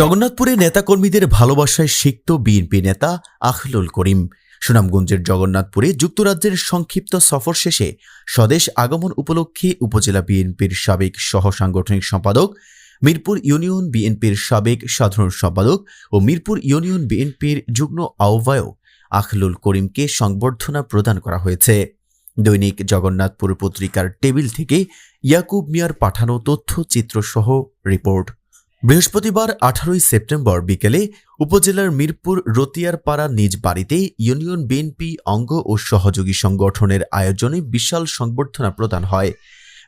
জগন্নাথপুরে নেতাকর্মীদের ভালোবাসায় সিক্ত বিএনপি নেতা আখলুল করিম। সুনামগঞ্জের জগন্নাথপুরে যুক্তরাজ্যের সংক্ষিপ্ত সফর শেষে স্বদেশ আগমন উপলক্ষে উপজেলা বিএনপির সাবেক সহ সাংগঠনিক সম্পাদক, মিরপুর ইউনিয়ন বিএনপির সাবেক সাধারণ সম্পাদক ও মিরপুর ইউনিয়ন বিএনপির যুগ্ম আহ্বায়ক আখলুল করিমকে সংবর্ধনা প্রদান করা হয়েছে। দৈনিক জগন্নাথপুর পত্রিকার টেবিল থেকে ইয়াকুব মিয়ার পাঠানো তথ্যচিত্রসহ রিপোর্ট। বৃহস্পতিবার আঠারোই সেপ্টেম্বর বিকেলে উপজেলার মিরপুর রতিয়ারপাড়া নিজ বাড়িতে ইউনিয়ন বিএনপি অঙ্গ ও সহযোগী সংগঠনের আয়োজনে বিশাল সংবর্ধনা প্রদান হয়।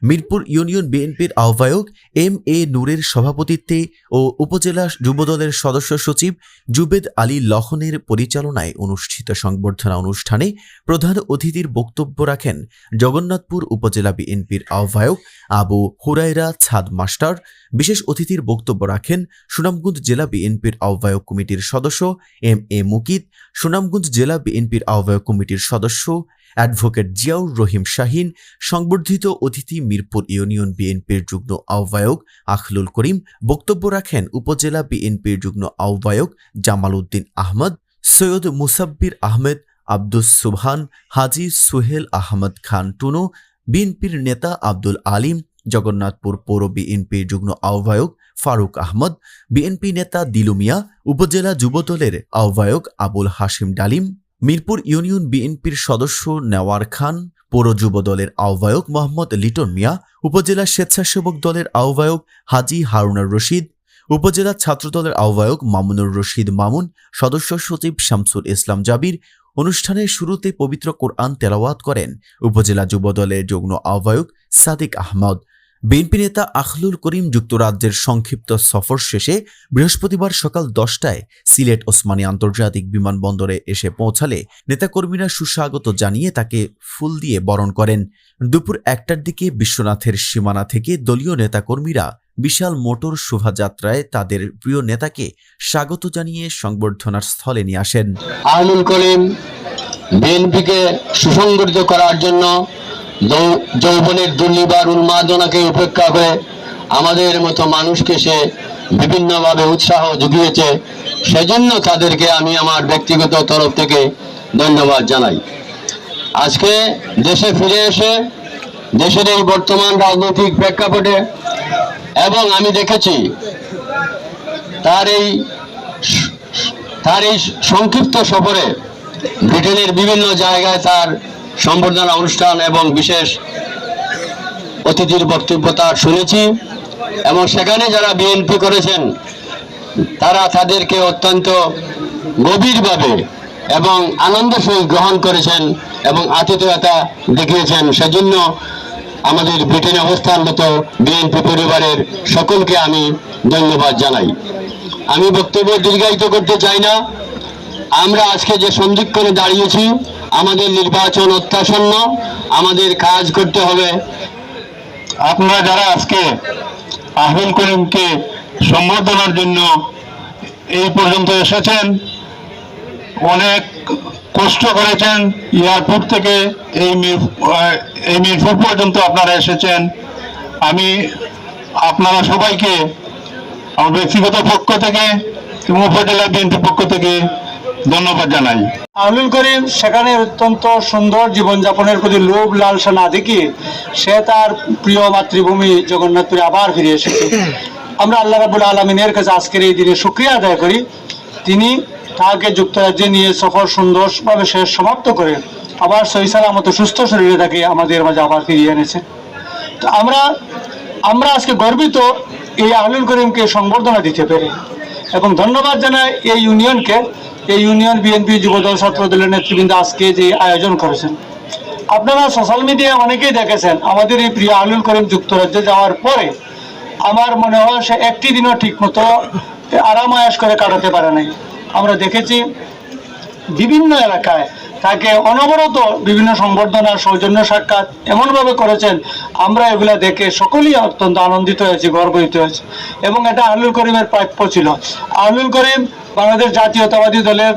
মিরপুর ইউনিয়ন বিএনপির আহ্বায়ক এম এ নূরের সভাপতিত্বে ও উপজেলা যুবদলের সদস্য সচিব জুবেদ আলী লহনের পরিচালনায় অনুষ্ঠিত সংবর্ধনা অনুষ্ঠানে প্রধান অতিথির বক্তব্য রাখেন জগন্নাথপুর উপজেলা বিএনপির আহ্বায়ক আবু হুরাইরা ছাদ মাস্টার। বিশেষ অতিথির বক্তব্য রাখেন সুনামগঞ্জ জেলা বিএনপির আহ্বায়ক কমিটির সদস্য এম এ মুকিত, সুনামগঞ্জ জেলা বিএনপির আহ্বায়ক কমিটির সদস্য অ্যাডভোকেট জিয়াউর রহিম শাহিন, সংবর্ধিত অতিথি মিরপুর ইউনিয়ন বিএনপির যুগ্ম আহ্বায়ক আখলুল করিম, বক্তব্য রাখেন উপজেলা বিএনপির যুগ্ম আহ্বায়ক জামাল উদ্দিন আহমদ, সৈয়দ মুসাব্বির আহমেদ, আব্দুস সুবহান, হাজি সুহেল আহমদ খান টুনু, বিএনপির নেতা আব্দুল আলিম, জগন্নাথপুর পৌর বিএনপির যুগ্ম আহ্বায়ক ফারুক আহমদ, বিএনপি নেতা দিলুমিয়া উপজেলা যুবদলের আহ্বায়ক আবুল হাশিম ডালিম মিরপুর ইউনিয়ন বিএনপির সদস্য নেওয়ার খান, পৌর যুব দলের আহ্বায়ক মোহাম্মদ লিটন মিয়া, উপজেলা স্বেচ্ছাসেবক দলের আহ্বায়ক হাজি হারুনার রশিদ, উপজেলা ছাত্রদলের আহ্বায়ক মামুনুর রশিদ মামুন, সদস্য সচিব শামসুল ইসলাম জাবির অনুষ্ঠানের শুরুতে পবিত্র কোরআন তেলাওয়াত করেন। উপজেলা যুব দলের যুগ্ম আহ্বায়ক সাদিক আহমদ বিএনপি নেতা আখলুল করিম যুক্তরাজ্যের সংক্ষিপ্ত সফর শেষে বৃহস্পতিবার সকাল দশটায় সিলেট ওসমানী আন্তর্জাতিক বিমানবন্দরে এসে পৌঁছালে নেতাকর্মীরা সুস্বাগত জানিয়ে তাকে ফুল দিয়ে বরণ করেন। দুপুর একটার দিকে বিশ্বনাথের সীমানা থেকে দলীয় নেতাকর্মীরা বিশাল মোটর শোভাযাত্রায় তাদের প্রিয় নেতাকে স্বাগত জানিয়ে সংবর্ধনার স্থলে নিয়ে আসেন। আহমুল করিম বিএনপিকে সুসংগঠিত করার জন্য যৌবনের দুর্নিবার উন্মাদনাকে উপেক্ষা করে আমাদের মতো মানুষকে সে বিভিন্নভাবে উৎসাহ জুগিয়েছে, সেজন্য তাদেরকে আমি আমার ব্যক্তিগত তরফ থেকে ধন্যবাদ জানাই। আজকে দেশে ফিরে এসে দেশের এই বর্তমান রাজনৈতিক প্রেক্ষাপটে এবং আমি দেখেছি তার এই তার এই সংক্ষিপ্ত সফরে ব্রিটেনের বিভিন্ন জায়গায় তার সম্বর্ধনা অনুষ্ঠান এবং বিশেষ অতিথির বক্তব্য তার শুনেছি এবং সেখানে যারা বিএনপি করেছেন, তারা তাদেরকে অত্যন্ত গভীরভাবে এবং আনন্দ সহিত গ্রহণ করেছেন এবং আতিথেয়তা দেখিয়েছেন। সেজন্য আমাদের ব্রিটেনে অবস্থানরত বিএনপি পরিবারের সকলকে আমি ধন্যবাদ জানাই। আমি বক্তব্য দীর্ঘায়িত করতে চাই না। আমরা আজকে যে সন্ধিক্ষণে দাঁড়িয়েছি আমাদের নির্বাচন অত্যাসন্ন আমাদের কাজ করতে হবে। আপনারা যারা আজকে আহমদ করিমকে সম্বর্ধনার জন্য এই পর্যন্ত এসেছেন, অনেক কষ্ট করেছেন, এয়ারপোর্ট থেকে এই এই মিরপুর পর্যন্ত আপনারা এসেছেন। আমি আপনারা সবাইকে আমার ব্যক্তিগত পক্ষ থেকে এবং উপজেলা বিএনপি পক্ষ থেকে ধন্যবাদ জানাই। আহলুল করিম, সেখানে অত্যন্ত সুন্দর জীবনযাপনের প্রতি লোভ, লালসা না দেখিয়ে সে তার প্রিয় মাতৃভূমি জগন্নাথপুরে আবার ফিরে এসেছে। আমরা আল্লাহ রাবুল আলমিনের কাছে আজকের এই দিনে সুক্রিয়া আদায় করি। তিনি তাকে যুক্তরাজ্যে নিয়ে সফর সুন্দরভাবে শেষ সমাপ্ত করে আবার সহি সালামত সুস্থ শরীরে তাকে আমাদের মাঝে আবার ফিরিয়ে এনেছে। তো আমরা আমরা আজকে গর্বিত এই আহলুল করিমকে সংবর্ধনা দিতে পেরে। এবং ধন্যবাদ জানাই এই ইউনিয়নকে। এই ইউনিয়ন বিএনপি যুবদল ছাত্রদলের নেতৃবৃন্দ আজকে যে আয়োজন করেছেন। আপনারা সোশ্যাল মিডিয়ায় অনেকেই দেখেছেন, আমাদের এই প্রিয় আহলুল করিম যুক্তরাজ্যে যাওয়ার পরে আমার মনে হয় সে একটি দিনও ঠিকমতো আরাম আয়াস করে কাটাতে পারে নাই। আমরা দেখেছি বিভিন্ন এলাকায় তাকে অনবরত বিভিন্ন সংবর্ধনা, সৌজন্য সাক্ষাৎ এমনভাবে করেছেন আমরা এগুলা দেখে সকলেই অত্যন্ত আনন্দিত হয়েছি, গর্বিত হয়েছি। এবং এটা আহলুল করিমের প্রাপ্য ছিল। আহলুল করিম বাংলাদেশ জাতীয়তাবাদী দলের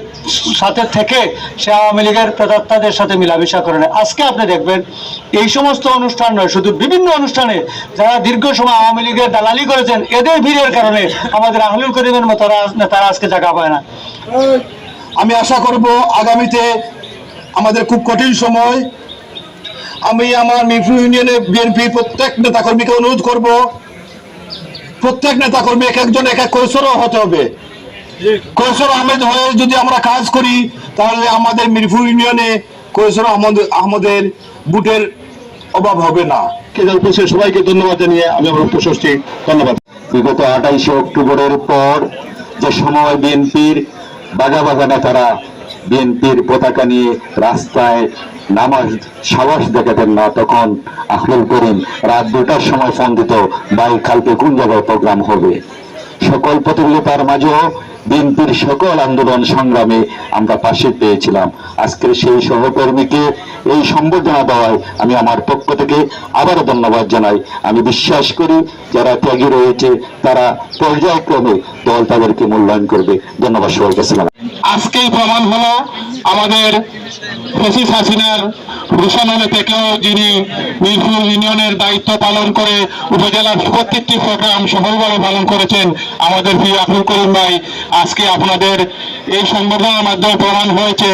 সাথে থেকে সে আওয়ামী লীগের প্রেতাত্মাদের সাথে মিলামিশা করে না আজকে আপনি দেখবেন, এই সমস্ত অনুষ্ঠান নয়, শুধু বিভিন্ন অনুষ্ঠানে যারা দীর্ঘ সময় আওয়ামী লীগের দালালি করেছেন, এদের ভিড়ের কারণে আমাদের আহলুল করিমের মতো রা- নেতারা আজকে জায়গা পায় না। আমি আশা করব আগামীতে আমাদের খুব কঠিন সময় আমি আমার মিরপুর ইউনিয়নে বিএনপি প্রত্যেক নেতাকর্মীকে অনুরোধ করব, প্রত্যেক নেতাকর্মী এক একজন এক এক কৈশোরও হতে হবে। কৈশোর আহমেদ হয়ে যদি আমরা কাজ করি, তাহলে আমাদের মিরপুর ইউনিয়নে কৈশোর আহমদ, আহমদের বুটের অভাব হবে না। সবাইকে ধন্যবাদ জানিয়ে আমি আমার উপস্থিত ধন্যবাদ। বিগত আঠাইশে অক্টোবরের পর যে সময় বিএনপির বাগা বাগা নেতারা বিএনপির পতাকা নিয়ে রাস্তায় নামাজ সাহস দেখাতেন না। তখন আখলুল করিম রাত দুটার সময় ফোন দিত, ভাই, কালকে কোন জায়গায় প্রোগ্রাম হবে? সকল প্রতিযোগিতার মাঝেও বিএনপির সকল আন্দোলন সংগ্রামে আমরা পাশে পেয়েছিলাম। আজকের সেই সহকর্মীকে এই সম্বর্ধনা দেওয়ায় আমি আমার পক্ষ থেকে আবারও ধন্যবাদ জানাই। আমি বিশ্বাস করি, যারা ত্যাগী রয়েছে, তারা পর্যায়ক্রমে দল তাদেরকে মূল্যায়ন করবে। ধন্যবাদ সবাইকে সালাম আজকেই প্রমাণ হলো আমাদের ফেসিস হাসিনার রুশানলে থেকেও যিনি মিরপুর ইউনিয়নের দায়িত্ব পালন করে উপজেলার প্রত্যেকটি প্রোগ্রাম সফলভাবে পালন করেছেন আমাদের প্রিয় আব্দুল করিম ভাই। আজকে আপনাদের এই সংবর্ধনার মাধ্যমে প্রমাণ হয়েছে,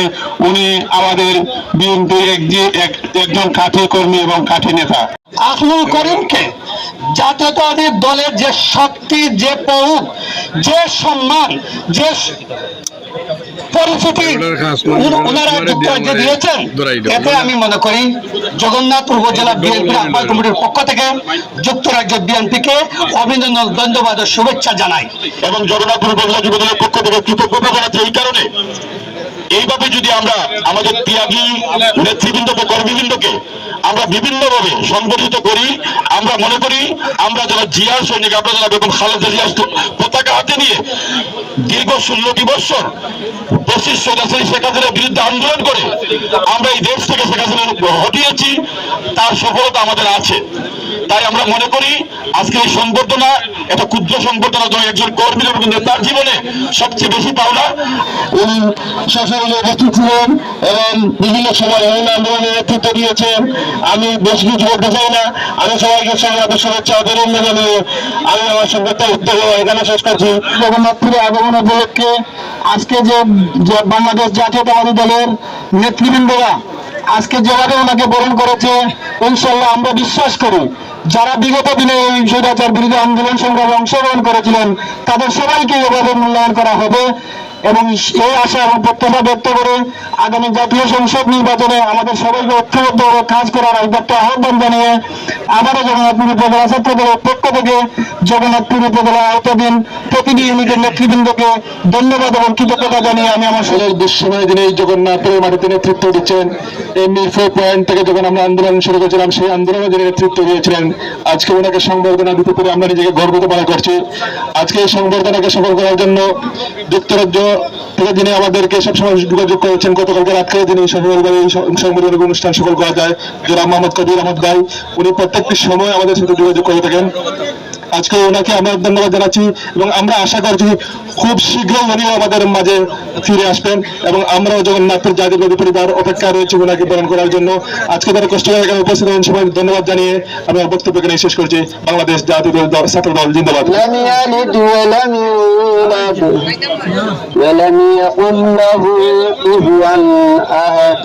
উনি আমাদের বিএনপির একজন কাঠি কর্মী এবং কাঠি নেতা। আখলুল করিমকে জাতীয়তাবাদী দলের যে শক্তি, যে পৌক যে সম্মান, যে পরিচিতি ওনারা যুক্তরাজ্যে দিয়েছেন এতে আমি মনে করি জগন্নাথপুর উপজেলা বিএনপি আহ্বায়ক কমিটির পক্ষ থেকে যুক্তরাজ্য বিএনপিকে অভিনন্দন ধন্যবাদ ও শুভেচ্ছা জানাই। এবং জগন্নাথপুর উপজেলা যুবদলের পক্ষ থেকে কৃতজ্ঞতা জানাচ্ছি এই কারণে। এইভাবে যদি আমরা আমাদের ত্যাগী নেতৃবৃন্দকে কর্মীবৃন্দকে আমরা বিভিন্নভাবে সংগঠিত করি, আমরা মনে করি, আমরা যারা জিয়ার সৈনিক, আমরা যারা বেগম খালেদা জিয়ার পতাকা হাতে নিয়ে দীর্ঘ ষোলোটি বৎসর পঁচিশ সদস্য শেখ হাসিনার বিরুদ্ধে আন্দোলন করে আমরা এই দেশ থেকে শেখ হাসিনা হটিয়েছি, তার সফলতা আমাদের আছে। তাই আমরা মনে করি, আজকে এই সংবর্ধনা একটা ক্ষুদ্র সংবর্ধনা নয় একজন কর্মীর এবং নেতার জীবনে সবচেয়ে বেশি পাওনা। উনি সশরীরে উপস্থিত ছিলেন এবং বিভিন্ন সময় বিভিন্ন আন্দোলনের নেতৃত্ব দিয়েছেন। আমি বেশ কিছু বলতে চাই না। আমি সবাইকে সংগ্রামের শুভেচ্ছা অভিনন্দন জানিয়ে আমি আমার সংবাদটা উদ্যোগ এখানে শেষ করছি। জগন্নাথপুরে আগমন উপলক্ষে আজকে যে বাংলাদেশ জাতীয়তাবাদী দলের নেতৃবৃন্দরা আজকে যেভাবে ওনাকে বরণ করেছে ইনশাল্লাহ আমরা বিশ্বাস করি, যারা বিগত দিনে এই স্বৈরাচার বিরোধী আন্দোলন সংগ্রামে অংশগ্রহণ করেছিলেন, তাদের সবাইকে এভাবে মূল্যায়ন করা হবে। এবং এই আশা এবং প্রত্যাশা ব্যক্ত করে আগামী জাতীয় সংসদ নির্বাচনে আমাদের সবাইকে ঐক্যবদ্ধভাবে কাজ করার একটা আহ্বান জানিয়ে আবারও জগন্নাথপুর উপজেলা ছাত্র দলের পক্ষ থেকে জগন্নাথপুর উপজেলা আওতাধীন প্রতিটি ইউনিটের নেতৃবৃন্দকে ধন্যবাদ এবং কৃতজ্ঞতা জানিয়ে আমি আমার আসলে দুঃসময় দিনে এই জগন্নাথের মাটিতে নেতৃত্ব দিচ্ছেন, এমনি ফোর পয়েন্ট থেকে যখন আমরা আন্দোলন শুরু করেছিলাম, সেই আন্দোলনে যিনি নেতৃত্ব দিয়েছিলেন, আজকে ওনাকে সংবর্ধনা দিতে পেরে আমরা নিজেকে গর্বিত মনে করছি। আজকে এই সংবর্ধনাকে সফল করার জন্য যুক্তরাজ্য থেকে যিনি আমাদেরকে সবসময় যোগাযোগ করেছেন। গতকালকে রাত্রে যিনি সফলভাবে এই অনুষ্ঠান সফল করা যায়, জনাব মোহাম্মদ কবির আহমদ ভাই, উনি প্রত্যেকটি সময় আমাদের সাথে যোগাযোগ করে থাকেন। আজকে ওনাকে আমরা ধন্যবাদ জানাচ্ছি এবং আমরা আশা করছি খুব শীঘ্রই উনিও আমাদের মাঝে ফিরে আসবেন এবং আমরাও জগন্নাথের জাতীয় পরিবার অপেক্ষা রয়েছে ওনাকে বরণ করার জন্য আজকে তারা কষ্ট করে এখানে উপস্থিত হন সবাই ধন্যবাদ জানিয়ে আমি আমার বক্তব্য এখানে শেষ করছি বাংলাদেশ জাতীয় দল ছাত্র দল জিন্দাবাদ لم يلد ولم يولد ولم يكن له كفوا أحد